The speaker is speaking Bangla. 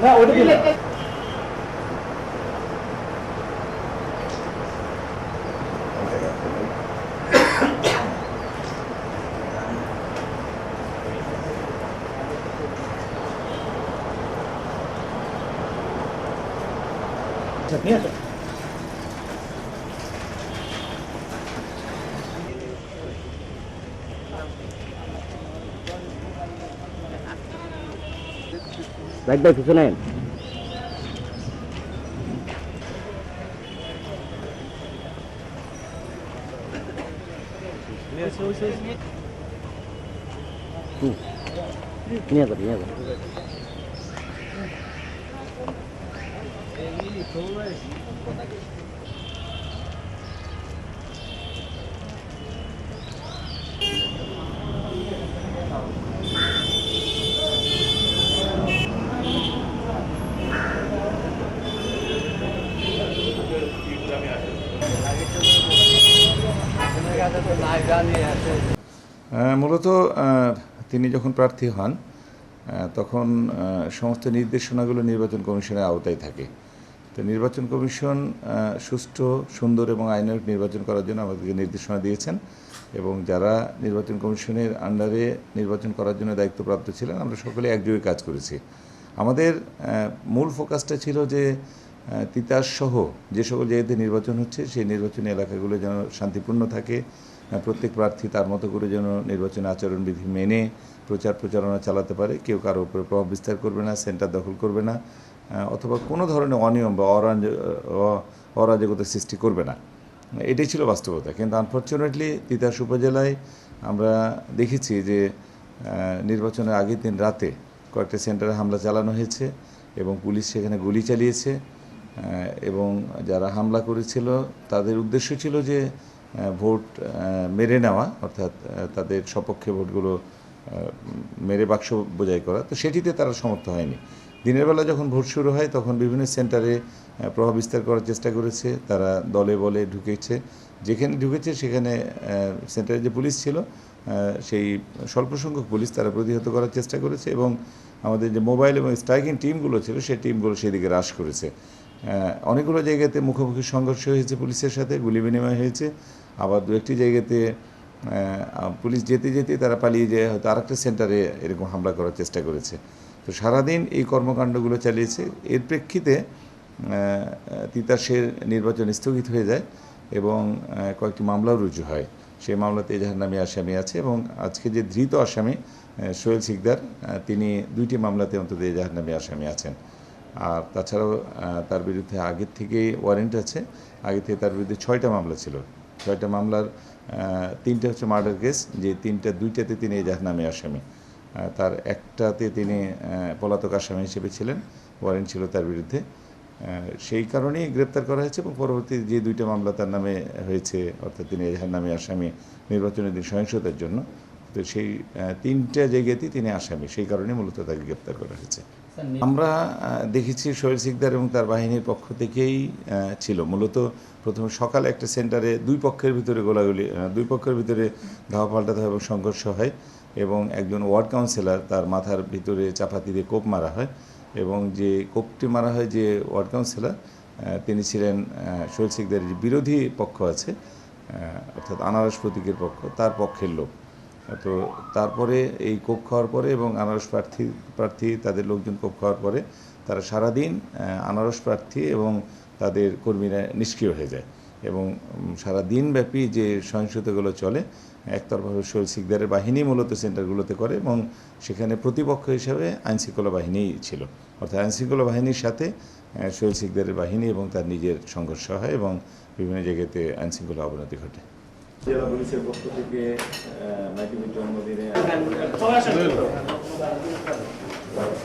না ওটা দিলে নিয়ে আসো রাইট ভাই আইন। হুম। নিয়ে যাবে নিয়ে যাবে আহ, মূলত তিনি যখন প্রার্থী হন তখন সমস্ত নির্দেশনাগুলো নির্বাচন কমিশনের আওতায় থাকে। তো নির্বাচন কমিশন সুষ্ঠু, সুন্দর এবং আইনানুগ নির্বাচন করার জন্য আমাদেরকে নির্দেশনা দিয়েছেন এবং যারা নির্বাচন কমিশনের আন্ডারে নির্বাচন করার জন্য দায়িত্বপ্রাপ্ত ছিলেন, আমরা সকলে একযোগে কাজ করেছি। আমাদের মূল ফোকাসটা ছিল যে আহ, তিতাস সহ যে সকল জায়গাতে নির্বাচন হচ্ছে সেই নির্বাচনী এলাকাগুলো যেন শান্তিপূর্ণ থাকে। প্রত্যেক প্রার্থী তার মতো করে যেন নির্বাচনী আচরণবিধি মেনে প্রচার প্রচারণা চালাতে পারে। কেউ কারও উপরে প্রভাব বিস্তার করবে না সেন্টার দখল করবে না অথবা কোনো ধরনের অনিয়ম বা অরাজ- অ- অরাজকতার সৃষ্টি করবে না। এটাই ছিল বাস্তবতা। কিন্তু আনফর্চুনেটলি তিতাস উপজেলায় আমরা দেখেছি যে নির্বাচনের আগের দিন রাতে কয়েকটা সেন্টারে হামলা চালানো হয়েছে এবং পুলিশ সেখানে গুলি চালিয়েছে। এবং যারা হামলা করেছিল, তাদের উদ্দেশ্য ছিল যে ভোট মেরে নেওয়া, অর্থাৎ তাদের সপক্ষে ভোটগুলো মেরে বাক্স বোঝাই করা। তো সেটিতে তারা সমর্থ হয়নি। দিনের বেলা যখন ভোট শুরু হয়, তখন বিভিন্ন সেন্টারে প্রভাব বিস্তার করার চেষ্টা করেছে। তারা দলে বলে ঢুকেছে। যেখানে ঢুকেছে, সেখানে সেন্টারে যে পুলিশ ছিল সেই স্বল্প সংখ্যক পুলিশ তারা প্রতিহত করার চেষ্টা করেছে এবং আমাদের যে মোবাইল এবং স্ট্রাইকিং টিমগুলো ছিল, সেই টিমগুলো সেদিকে হ্রাস করেছে। অনেকগুলো জায়গাতে মুখোমুখি সংঘর্ষ হয়েছে পুলিশের সাথে, গুলি বিনিময় হয়েছে। আবার দু একটি জায়গাতে পুলিশ যেতে যেতে তারা পালিয়ে যেয়ে, হয়তো আরেকটা সেন্টারে এরকম হামলা করার চেষ্টা করেছে। তো সারাদিন এই কর্মকাণ্ডগুলো চালিয়েছে। এর প্রেক্ষিতে তিতাসের নির্বাচন স্থগিত হয়ে যায় এবং কয়েকটি মামলাও রুজু হয়। সেই মামলাতে এজাহার নামে আসামি আছে এবং আজকে যে ধৃত আসামি সোহেল সিকদার তিনি দুইটি মামলাতে অন্তত এজাহার নামে আসামি আছেন। আর তাছাড়াও তার বিরুদ্ধে আগের থেকেই ওয়ারেন্ট আছে। আগে থেকে তার বিরুদ্ধে ছয়টা মামলা ছিল। ছয়টা মামলার তিনটা হচ্ছে মার্ডার কেস যে তিনটা, দুইটাতে তিনি এজাহার নামে আসামি। তার একটাতে তিনি পলাতক আসামি হিসেবে ছিলেন। ওয়ারেন্ট ছিল তার বিরুদ্ধে। সেই কারণেই গ্রেপ্তার করা হয়েছে এবং পরবর্তী যে দুইটা মামলা তার নামে হয়েছে, অর্থাৎ তিনি এজাহার নামে আসামি নির্বাচনের দিন সহিংসতার জন্য। তো সেই তিনটা জায়গাতেই তিনি আসামি সেই কারণে মূলত তাকে গ্রেপ্তার করা হয়েছে। আমরা দেখেছি সোহেল সিকদার এবং তার বাহিনীর পক্ষ থেকেই ছিল। মূলত প্রথমে সকালে একটা সেন্টারে দুই পক্ষের ভিতরে গোলাগুলি দুই পক্ষের ভিতরে ধাওয়া পাল্টাতে হয় এবং সংঘর্ষ হয় এবং একজন ওয়ার্ড কাউন্সিলর তার মাথার ভিতরে চাপাতি দিয়ে কোপ মারা হয় এবং যে কোপটি মারা হয় যে ওয়ার্ড কাউন্সিলর তিনি ছিলেন সোহেল সিকদারের যে বিরোধী পক্ষ আছে অর্থাৎ আনারস প্রতীকের পক্ষ তার পক্ষের লোক। তো তারপরে এই কোপ খাওয়ার পরে এবং আনারস প্রার্থী প্রার্থী, তাদের লোকজন কোপ খাওয়ার পরে তারা সারাদিন আনারস প্রার্থী এবং তাদের কর্মীরা নিষ্ক্রিয় হয়ে যায়। এবং সারা দিনব্যাপী যে সহিংসতাগুলো চলে একতরফাভাবে শহীদ সিকদারের বাহিনী মূলত সেন্টারগুলোতে করে এবং সেখানে প্রতিপক্ষ হিসাবে আইনশৃঙ্খলা বাহিনী ছিল। অর্থাৎ আইনশৃঙ্খলা বাহিনীর সাথে শহীদ সিকদারের বাহিনী এবং তার নিজের সংঘর্ষ হয় এবং বিভিন্ন জায়গাতে আইনশৃঙ্খলা অবনতি ঘটে। জেলা পুলিশের পক্ষ থেকে মাইকিমের জন্মদিনে